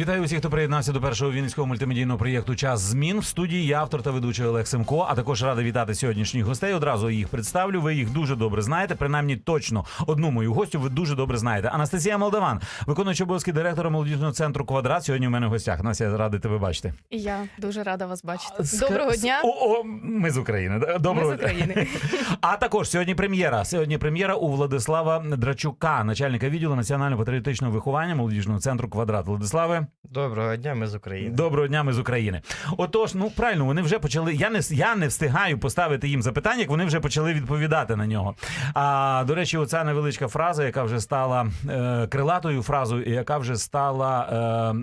Вітаю усіх, хто приєднався до першого вінницького мультимедійного проєкту Час змін в студії. Я автор та ведучий Олег Семко. А також радий вітати сьогоднішніх гостей. Одразу їх представлю. Ви їх дуже добре знаєте. Принаймні, точно одну мою гостю ви дуже добре знаєте. Анастасія Молдаван, виконуючий обов'язки директора молодіжного центру Квадрат. Сьогодні у мене в гостях. Настя, я радий тебе бачити. І я дуже рада вас бачити. Ска- Доброго дня. О, о, ми з України. Доброго Ми з України. А також сьогодні прем'єра. Сьогодні прем'єра у Владислава Драчука, начальника відділу національно-патріотичного виховання молодіжного центру Квадрат. Владиславе. Доброго дня, ми з України. Доброго дня, ми з України. Отож, ну правильно, вони вже почали. Я не я не встигаю поставити їм запитання, як вони вже почали відповідати на нього. А до речі, оця невеличка фраза, яка вже стала е, крилатою фразою, яка вже стала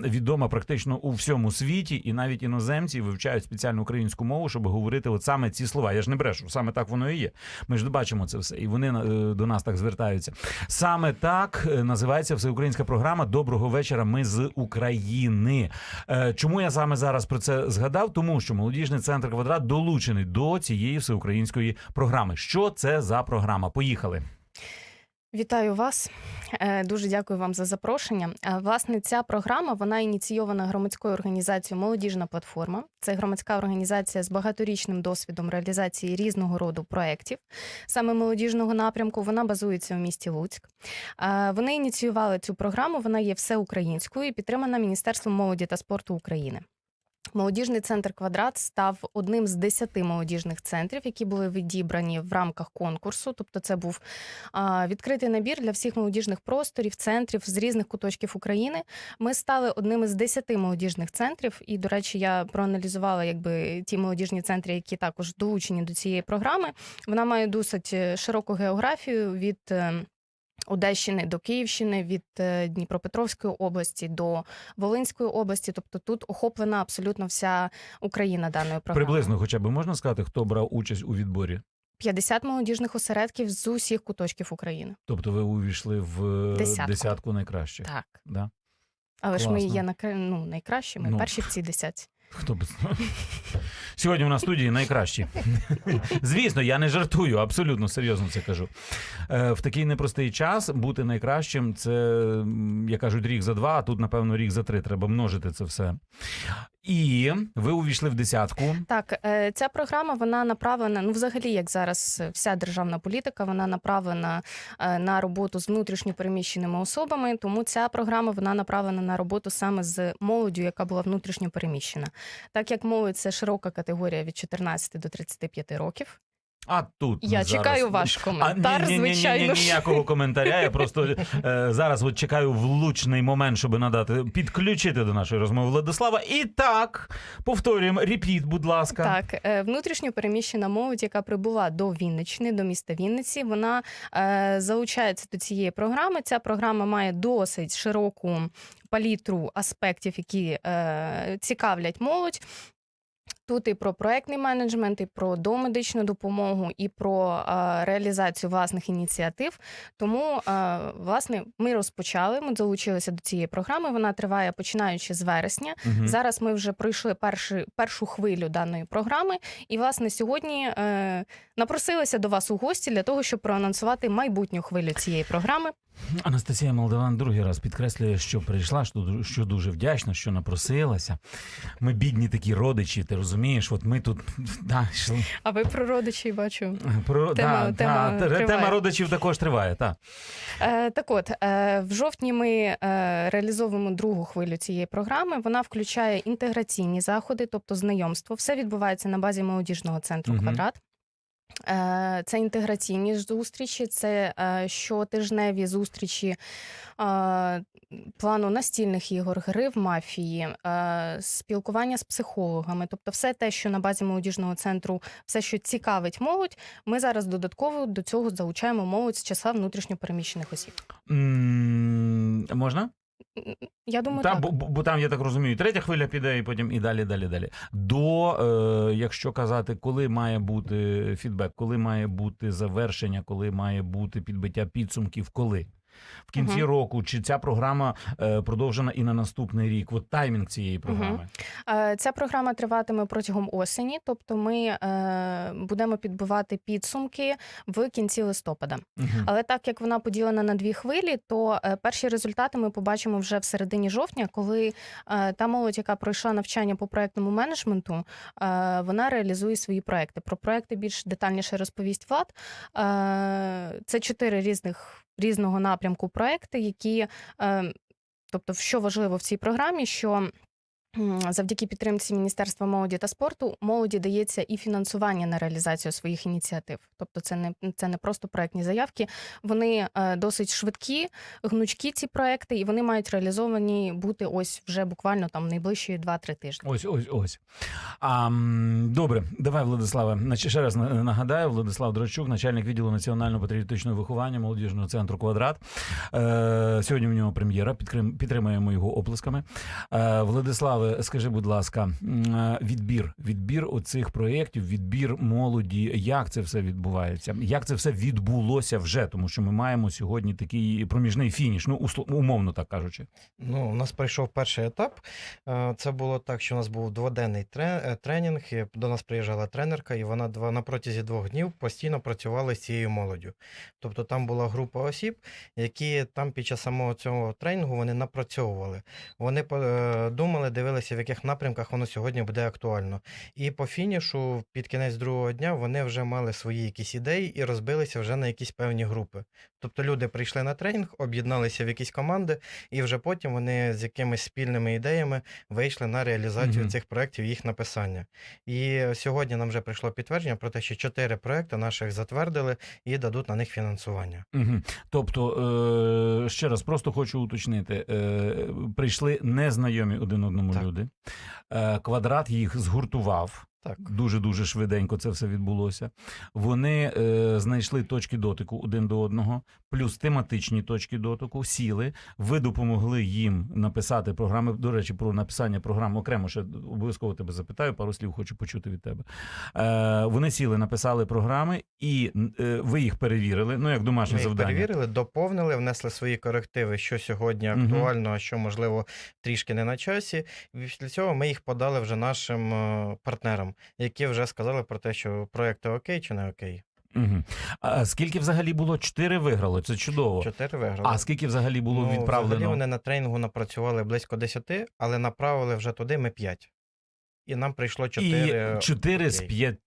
е, відома практично у всьому світі, і навіть іноземці вивчають спеціальну українську мову, щоб говорити от саме ці слова. Я ж не брешу, саме так воно і є. Ми ж бачимо це все, і вони е, до нас так звертаються. Саме так е, називається всеукраїнська програма Доброго вечора. Ми з України. Е, Чому я саме зараз про це згадав? Тому що молодіжний центр квадрат долучений до цієї всеукраїнської програми. Що це за програма? Поїхали. Вітаю вас. Е, Дуже дякую вам за запрошення. Е, Власне, ця програма вона ініційована громадською організацією Молодіжна платформа. Це громадська організація з багаторічним досвідом реалізації різного роду проєктів. Саме молодіжного напрямку вона базується у місті Луцьк. Е, Вони ініціювали цю програму. Вона є всеукраїнською і підтримана Міністерством молоді та спорту України. Молодіжний центр Квадрат став одним з десяти молодіжних центрів, які були відібрані в рамках конкурсу. Тобто, це був відкритий набір для всіх молодіжних просторів, центрів з різних куточків України. Ми стали одним із десяти молодіжних центрів. І, до речі, я проаналізувала якби ті молодіжні центри, які також долучені до цієї програми. Вона має досить е, широку географію від. Одещини до Київщини від е, Дніпропетровської області до Волинської області, тобто тут охоплена абсолютно вся Україна даною програмою. Приблизно, хоча б можна сказати, хто брав участь у відборі. 50 молодіжних осередків з усіх куточків України. Тобто ви увійшли в е, Десятку. десятку найкращих. Так, Да? але ж ми є на ну, найкращими, Ну. перші в цій десятці. Хто б знав? Сьогодні у нас студії найкращі. Звісно, я не жартую, абсолютно серйозно це кажу. Е, В такий непростий час бути найкращим це, як кажуть, рік за два, а тут, напевно, рік за три. Треба множити це все. І ви увійшли в десятку. Так, е, ця програма вона направлена. Ну, взагалі, як зараз е, вся державна політика, вона направлена е, на роботу з внутрішньо переміщеними особами. Тому ця програма вона направлена на роботу саме з молоддю, яка була внутрішньо переміщена. Так як молодь це широка категорія від 14 до 35 років. А тут Я зараз... чекаю ваш коментар, ні, ні, ні, звичайно ні, ж. ніякого коментаря. Я просто е, зараз от чекаю влучний момент, щоб надати підключити до нашої розмови Владислава. І так, повторюємо, репіт, будь ласка. Так, е, внутрішньо переміщена молодь, яка прибула до Вінниччини, до міста Вінниці, вона е, залучається до цієї програми. Ця програма має досить широку палітру аспектів, які е, цікавлять молодь. Тут і про проектний менеджмент, і про домедичну допомогу, і про реалізацію власних ініціатив. Тому, власне, ми розпочали. Ми долучилися до цієї програми. Вона триває починаючи з вересня. Мгм. Зараз ми вже пройшли перші, першу хвилю даної програми, і власне сьогодні е, напросилися до вас у гості для того, щоб проанонсувати майбутню хвилю цієї програми. Анастасія Молдаван другий раз підкреслює, що прийшла, що дуже вдячна, що напросилася. Ми бідні такі родичі, ти розумієш? От ми тут да, йшли. А ви про родичів бачу. Про, Тема- да, тема да, триває. тема родичів також триває. Так. Е, так от, е, в жовтні ми е, реалізовуємо другу хвилю цієї програми. Вона включає інтеграційні заходи, тобто знайомство. Все відбувається на базі молодіжного центру угу. квадрат. Е, Це інтеграційні зустрічі, це е, щотижневі зустрічі е, плану настільних ігор, гри в мафії, спілкування з психологами, тобто все те, що на базі молодіжного центру, все, що цікавить молодь, ми зараз додатково до цього залучаємо молодь з числа внутрішньопереміщених осіб. Можна? Я думаю, Та, так. бо, бо там, я так розумію, третя хвиля піде, і потім і далі, далі, далі. До, е, якщо казати, коли має бути фідбек, коли має бути завершення, коли має бути підбиття підсумків, коли? В кінці Мгм. року, чи ця програма е, продовжена і на наступний рік? От таймінг цієї програми. Е, Ця програма триватиме протягом осені, тобто ми е, будемо підбивати підсумки в кінці листопада. Мгм. Але так як вона поділена на дві хвилі, то перші результати ми побачимо вже в середині жовтня, коли е, та молодь, яка пройшла навчання по проектному менеджменту, е, вона реалізує свої проекти. Про проекти більш детальніше розповість Влад. Е, Це чотири різних різного напрямку проекти, які, е, тобто, що важливо в цій програмі, що Завдяки підтримці Міністерства молоді та спорту молоді дається і фінансування на реалізацію своїх ініціатив. Тобто, це не це не просто проектні заявки. Вони е, досить швидкі, гнучкі ці проекти, і вони мають реалізовані бути ось вже буквально там найближчі 2-3 тижні. Ось, ось, ось. А, добре, давай, Владиславе. Ще раз нагадаю, Владислав Драчук, начальник відділу національного патріотичного виховання молодіжного центру Квадрат. Е, сьогодні в нього прем'єра. Підтримаємо його оплесками. Е, Владиславе, скажи, будь ласка, е, відбір, відбір оцих проєктів, відбір молоді. Як це все відбувається? Як це все відбулося вже? Тому що ми маємо сьогодні такий проміжний фініш, ну умовно так кажучи. Ну, у нас пройшов перший етап. Е, Це було так, що у нас був дводенний е, тренінг. і До нас приїжджала тренерка, і вона два на протязі двох днів постійно працювала з цією молоддю. Тобто там була група осіб, які там під час самого цього тренінгу вони напрацьовували. Вони думали, дивилися, в яких напрямках воно сьогодні буде актуально. І по фінішу, під кінець другого дня, вони вже мали свої якісь ідеї і розбилися вже на якісь певні групи. Тобто люди прийшли на тренінг, об'єдналися в якісь команди, і вже потім вони з якимись спільними ідеями вийшли на реалізацію Мгм. цих проєктів, їх написання. І сьогодні нам вже прийшло підтвердження про те, що чотири проекти наших затвердили і дадуть на них фінансування. Угу. Тобто, е, ще раз просто хочу уточнити: е, прийшли незнайомі один одному Так. люди. Е, квадрат їх згуртував. Так. Дуже дуже швиденько це все відбулося. Вони е, знайшли точки дотику один до одного, плюс тематичні точки дотику, сіли. Ви допомогли їм написати програми. До речі, про написання програм окремо ще обов'язково тебе запитаю. Пару слів хочу почути від тебе. Е, вони сіли, написали програми, і е, ви їх перевірили. Ну як домашнє Ми їх завдання. перевірили, доповнили, внесли свої корективи, що сьогодні актуально, а що можливо трішки не на часі. І після цього ми їх подали вже нашим е, партнерам, які вже сказали про те, що проекти окей чи не окей. Угу. А скільки взагалі було? Чотири виграло. Це чудово. Чотири виграли. А скільки взагалі було ну, відправлено? Взагалі вони на тренінгу напрацювали близько 10, але направили вже туди ми 5. І нам прийшло 4, чотири з окей. п'ять.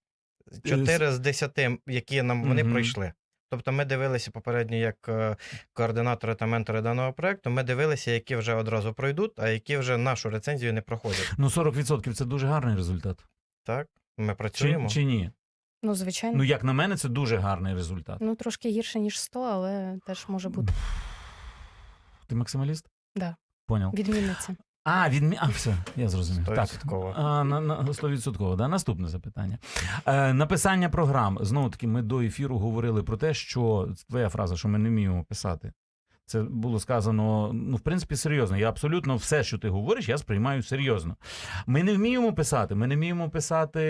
4 з 10, які нам вони пройшли. Тобто ми дивилися попередньо як е, координатори та ментори даного проекту. Ми дивилися, які вже одразу пройдуть, а які вже нашу рецензію не проходять. Ну 40% це дуже гарний результат. Так, ми працюємо. чи ні? Ну, звичайно, Ну як на мене, це дуже гарний результат. Ну, трошки гірше ніж 100, але теж може бути Ти максималіст? Да. Поняв. відмінниця. А, відмі... А, все, я зрозумів. Так. Стовідсотково. А, на, на, 100%, да? Наступне запитання. Е, написання програм. Знову таки, ми до ефіру говорили про те, що твоя фраза, що ми не вміємо писати. Це було сказано, ну, в принципі, серйозно. Я абсолютно все, що ти говориш, я сприймаю серйозно. Ми не вміємо писати. Ми не вміємо писати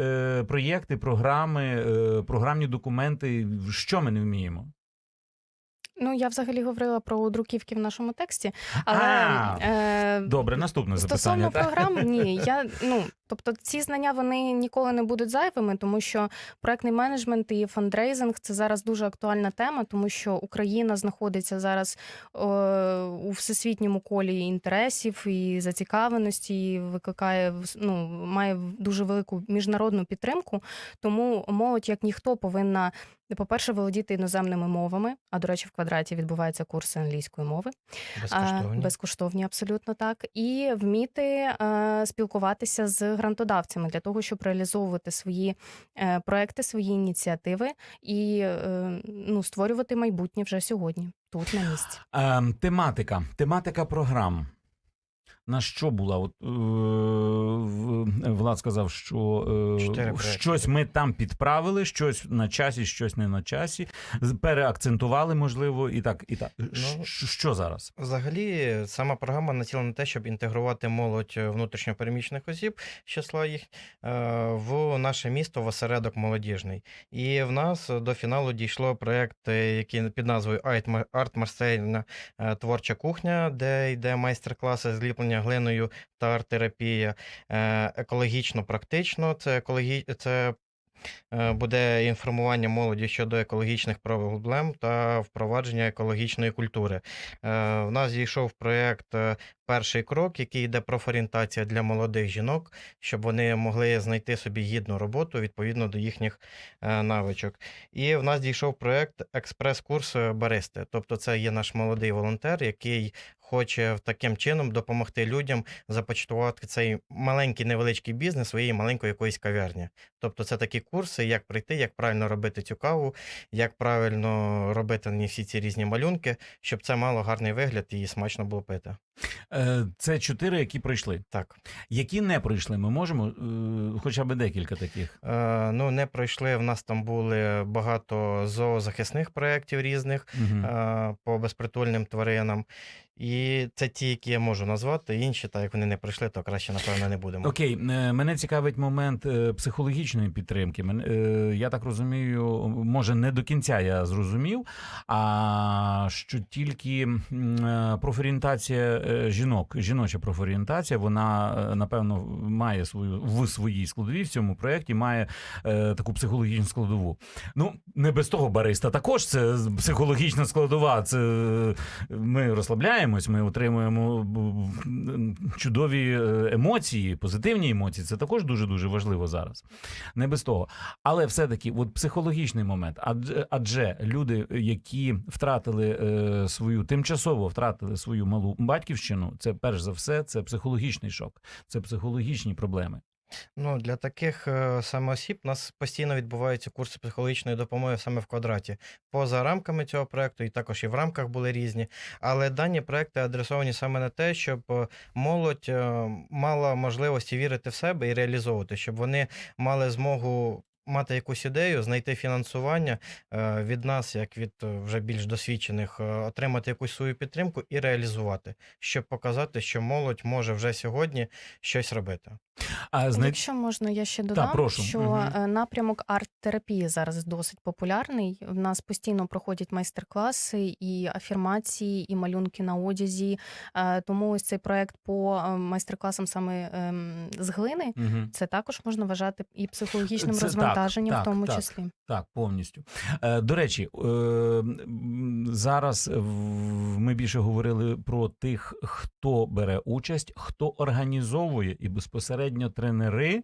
е, проєкти, програми, е, програмні документи. Що ми не вміємо? Ну, я взагалі говорила про друківки в нашому тексті, але А, е, Добре, наступне запитання. Стосовно програм, ні. Я ну тобто ці знання вони ніколи не будуть зайвими, тому що проектний менеджмент і фандрейзинг це зараз дуже актуальна тема, тому що Україна знаходиться зараз е, у всесвітньому колі інтересів і зацікавленості, і викликає ну, має дуже велику міжнародну підтримку. Тому молодь, як ніхто, повинна. По-перше, володіти іноземними мовами. А до речі, в квадраті відбуваються курси англійської мови. Безкоштовні. А, безкоштовні, абсолютно так. І вміти е, спілкуватися з грантодавцями для того, щоб реалізовувати свої е, проекти, свої ініціативи і е, ну, створювати майбутнє вже сьогодні, тут на місці. Е, тематика. Тематика програм. На що була? От, е, Влад сказав, що е, щось ми там підправили, щось на часі, щось не на часі, переакцентували, можливо, і так. І так. Ну, що зараз? Взагалі, сама програма націлена на те, щоб інтегрувати молодь е, внутрішньопереміщених осіб з числа їх е, в наше місто в осередок молодіжний. І в нас до фіналу дійшло проєкт, е, який під назвою «Арт- Марсельна творча кухня, де йде майстер-класи зліплення глиною та арт-терапія. Е, Екологічно практично. Це екологі... це е, буде інформування молоді щодо екологічних проблем та впровадження екологічної культури. Е, В нас зійшов проєкт Перший крок, який йде профорієнтація для молодих жінок, щоб вони могли знайти собі гідну роботу відповідно до їхніх навичок. І в нас дійшов проєкт Експрес-курс баристи. Тобто, це є наш молодий волонтер, який хоче таким чином допомогти людям започаткувати цей маленький невеличкий бізнес своєї маленької якоїсь кав'ярні. Тобто, це такі курси, як прийти, як правильно робити цю каву, як правильно робити всі ці різні малюнки, щоб це мало гарний вигляд і смачно було пити. Е, Це чотири, які пройшли. Так. Які не пройшли, ми можемо е, хоча б декілька таких. Е, ну, не пройшли. В нас там були багато зоозахисних проєктів різних е, по безпритульним тваринам. І це ті, які я можу назвати. Інші, так як вони не пройшли, то краще, напевно, не будемо. Окей, мене цікавить момент психологічної підтримки. Я так розумію, може не до кінця я зрозумів, а що тільки профорієнтація жінок, жіноча профорієнтація, вона е, напевно має свою в своїй складовій в цьому проєкті, має е, таку психологічну складову. Ну не без того бариста також це психологічна складова. Це е, ми розслабляємось, ми отримуємо б- чудові е, емоції, позитивні емоції. Це також дуже дуже важливо зараз. Не без того. Але все-таки, от психологічний момент, адже, адже люди, які втратили е, свою тимчасово втратили свою малу батьківщину, це перш за все, це психологічний шок, це психологічні проблеми. Ну, для таких е, саме осіб у нас постійно відбуваються курси психологічної допомоги саме в квадраті. Поза рамками цього проекту, і також і в рамках були різні. Але дані проекти адресовані саме на те, щоб е, молодь е, мала можливості вірити в себе і реалізовувати, щоб вони мали змогу. Мати якусь ідею, знайти фінансування е, від нас, як від е, вже більш досвідчених, е, отримати якусь свою підтримку і реалізувати, щоб показати, що молодь може вже сьогодні щось робити. А знай... Якщо можна, я ще додам, прошу. що е, напрямок арт-терапії зараз досить популярний. В нас постійно проходять майстер-класи і афірмації, і малюнки на одязі. Тому ось цей проект по майстер-класам саме ем, з глини. Мгм. Це також можна вважати і психологічним Це так, так, в тому так. числі. Так, повністю. Е, до речі, е, зараз ми більше говорили про тих, хто бере участь, хто організовує і безпосередньо тренери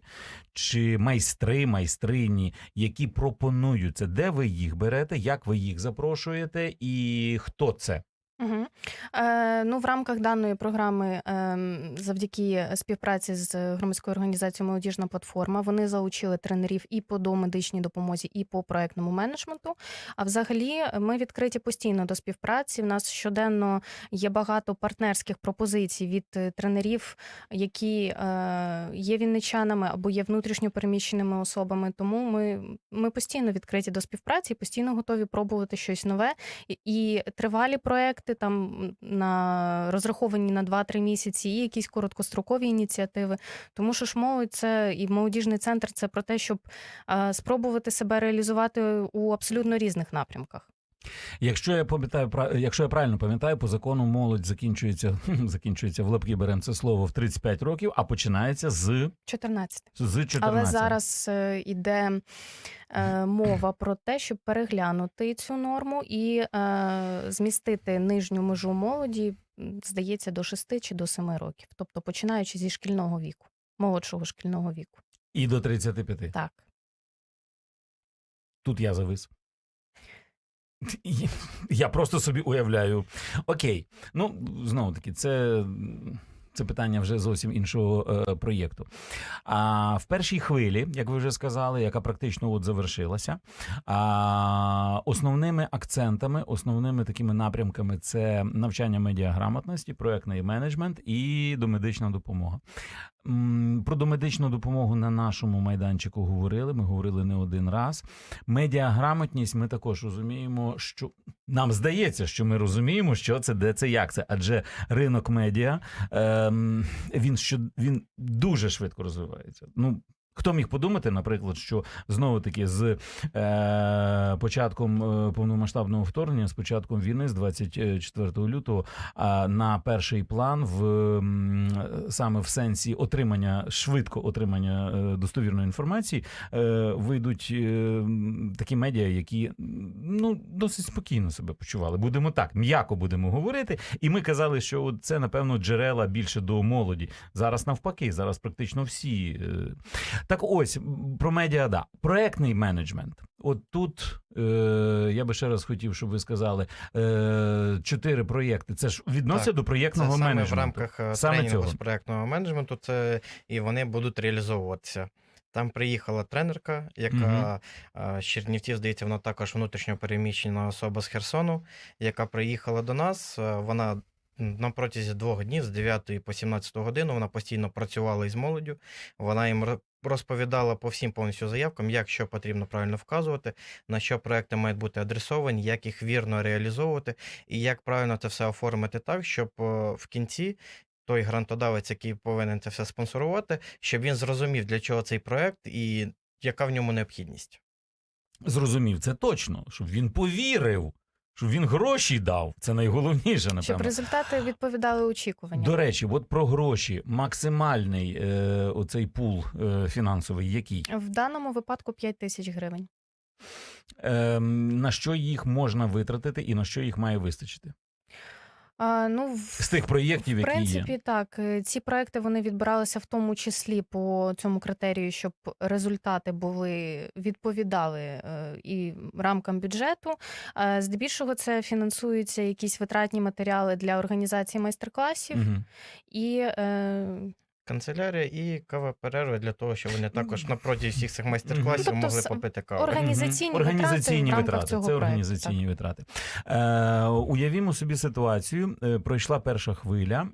чи майстри, майстрині, які пропонують це. Де ви їх берете, як ви їх запрошуєте, і хто це? Угу. Е, ну, в рамках даної програми, е, завдяки співпраці з громадською організацією Молодіжна платформа, вони залучили тренерів і по домедичній допомозі, і по проектному менеджменту. А взагалі, ми відкриті постійно до співпраці. У нас щоденно є багато партнерських пропозицій від е, тренерів, які е, є вінничанами або є внутрішньо переміщеними особами. Тому ми, ми постійно відкриті до співпраці постійно готові пробувати щось нове. І тривалі проекти там на розраховані на 2-3 місяці, і якісь короткострокові ініціативи. Тому що ж молодь це і молодіжний центр це про те, щоб спробувати себе реалізувати у абсолютно різних напрямках. Якщо я пам'ятаю, якщо я правильно пам'ятаю, по закону молодь закінчується, закінчується в лапки беремо це слово в 35 років, а починається з, 14. з 14. Але зараз е, іде е, мова про те, щоб переглянути цю норму і е, змістити нижню межу молоді, здається, до 6 чи до 7 років, тобто починаючи зі шкільного віку, молодшого шкільного віку. І до 35. Так. Тут я завис. Я просто собі уявляю. Окей. Ну, знову таки, це. це питання вже зовсім іншого е, проєкту. А в першій хвилі, як ви вже сказали, яка практично от завершилася, а, основними акцентами, основними такими напрямками це навчання медіаграмотності, проектний менеджмент і домедична допомога. Про домедичну допомогу на нашому майданчику говорили. Ми говорили не один раз. Медіаграмотність ми також розуміємо, що нам здається, що ми розуміємо, що це, де це, як це. Адже ринок медіа ем, він що він дуже швидко розвивається. Ну. Хто міг подумати, наприклад, що знову таки з е, початком е, повномасштабного вторгнення, з початком війни, з 24 лютого, на перший план в саме в сенсі отримання швидко отримання е, достовірної інформації, е, вийдуть е, такі медіа, які ну досить спокійно себе почували. Будемо так, м'яко будемо говорити. І ми казали, що це напевно джерела більше до молоді. Зараз навпаки, зараз практично всі. е, Так ось про медіа, да. Проектний менеджмент. От тут е, я би ще раз хотів, щоб ви сказали е, чотири проєкти. Це ж відноситься до проєктного саме в рамках е, Саме тренінгу цього. з проектного менеджменту. Це і вони будуть реалізовуватися. Там приїхала тренерка, яка з Чернівців, здається, вона також внутрішньо переміщена особа з Херсону, яка приїхала до нас. Вона на протязі двох днів з 9 по 17 годину вона постійно працювала із молоддю. Вона їм розповідала по всім повністю заявкам, як що потрібно правильно вказувати, на що проекти мають бути адресовані, як їх вірно реалізовувати, і як правильно це все оформити так, щоб в кінці той грантодавець, який повинен це все спонсорувати, щоб він зрозумів, для чого цей проект і яка в ньому необхідність. Зрозумів, це точно, щоб він повірив, щоб він гроші дав. Це найголовніше, Щоб результати відповідали очікуванням. До речі, от про гроші максимальний е, оцей пул е, фінансовий, який В даному випадку 5 тисяч гривень. е, на що їх можна витратити і на що їх має вистачити А, ну, в... з тих проєктів, В які принципі, є. так. Е, Ці проекти вони відбиралися в тому числі по цьому критерію, щоб результати були відповідали е, і рамкам бюджету. Е, Здебільшого це фінансуються якісь витратні матеріали для організації майстер-класів Мгм. і е, Канцелярія і кава перерви для того, щоб вони також на протязі всіх цих майстер-класів Тобто могли попити каву. організаційні, Мгм. організаційні витрати, витрати. цього це проекту, організаційні витрати. Е, уявімо собі ситуацію. Е, пройшла перша хвиля.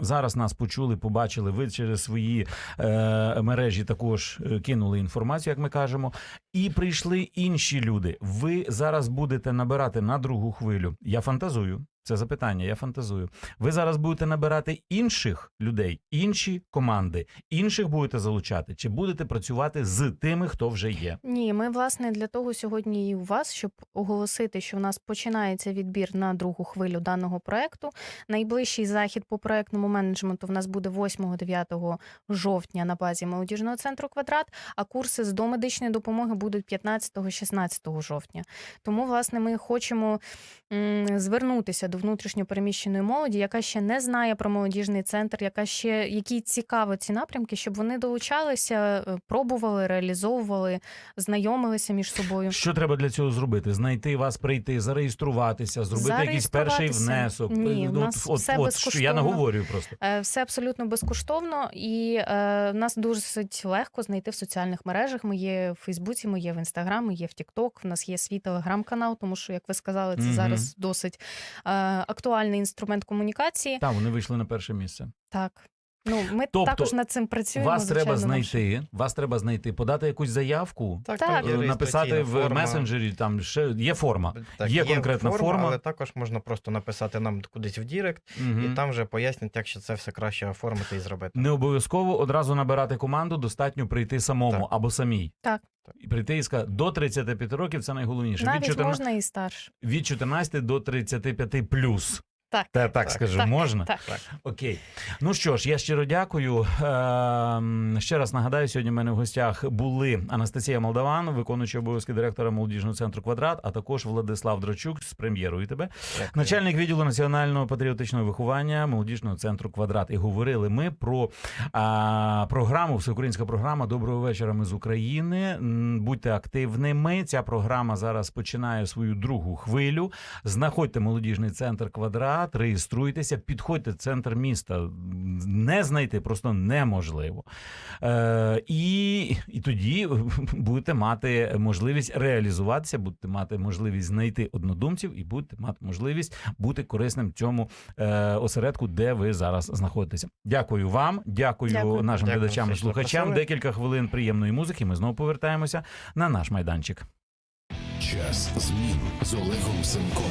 Зараз нас почули, побачили. Ви через свої е, мережі також е, кинули інформацію, як ми кажемо. І прийшли інші люди. Ви зараз будете набирати на другу хвилю. Я фантазую. Це запитання, я фантазую. Ви зараз будете набирати інших людей, інші команди, інших будете залучати, чи будете працювати з тими, хто вже є? Ні, ми власне для того сьогодні і у вас, щоб оголосити, що в нас починається відбір на другу хвилю даного проекту. Найближчий захід по проектному менеджменту в нас буде 8-9 жовтня на базі молодіжного центру квадрат. А курси з домедичної допомоги будуть 15-16 жовтня. Тому, власне, ми хочемо звернутися до внутрішньопереміщеної молоді, яка ще не знає про молодіжний центр, яка ще які цікаві ці напрямки, щоб вони долучалися, е, пробували, реалізовували, знайомилися між собою. Що треба для цього зробити? Знайти вас, прийти, зареєструватися, зробити якийсь перший внесок. Ні, Ну, в нас от, все от, що я наговорюю просто. Е, Все абсолютно безкоштовно, і е, нас досить легко знайти в соціальних мережах. Ми є в Фейсбуці, ми є в Інстаграм, ми є в Тікток. В нас є свій телеграм-канал, тому що, як ви сказали, це Мгм. зараз досить е, актуальний інструмент комунікації. Так, вони вийшли на перше місце. Так. Ну, ми Тобто, також над цим працюємо. Вас треба звичайно, нам знайти, вас треба знайти, подати якусь заявку, Так, Так. е, написати в форма. месенджері. Там ще є форма. Так, Є конкретна форма. але також можна просто написати нам кудись в Дірект, Мгм. і там вже пояснять, як ще це все краще оформити і зробити. Не обов'язково одразу набирати команду, достатньо прийти самому Так. або самій. Так. І прийти і сказати, до 35 років це найголовніше. Навіть від, 14, можна і старше. від 14 до 35 плюс. Так. Та, так, Так, скажу, так, можна? Так. Так. Окей. Ну що ж, я щиро дякую. Ем, ще раз нагадаю, сьогодні в мене в гостях були Анастасія Молдаван, виконуючий обов'язки директора молодіжного центру Квадрат, а також Владислав Драчук з прем'єрою тебе, Дякую. начальник відділу національного патріотичного виховання молодіжного центру Квадрат. І говорили ми про а, програму, всеукраїнська програма Доброго вечора. Ми з України. Будьте активними. Ця програма зараз починає свою другу хвилю. Знаходьте молодіжний центр Квадрат. Апарат, реєструйтеся, підходьте в центр міста. Не знайти просто неможливо. Е, і, і тоді будете мати можливість реалізуватися, будете мати можливість знайти однодумців і будете мати можливість бути корисним цьому е, осередку, де ви зараз знаходитеся. Дякую вам, дякую, Дякую. нашим Дякую, глядачам і слухачам. Декілька хвилин приємної музики. Ми знову повертаємося на наш майданчик. Час змін з Олегом Семком.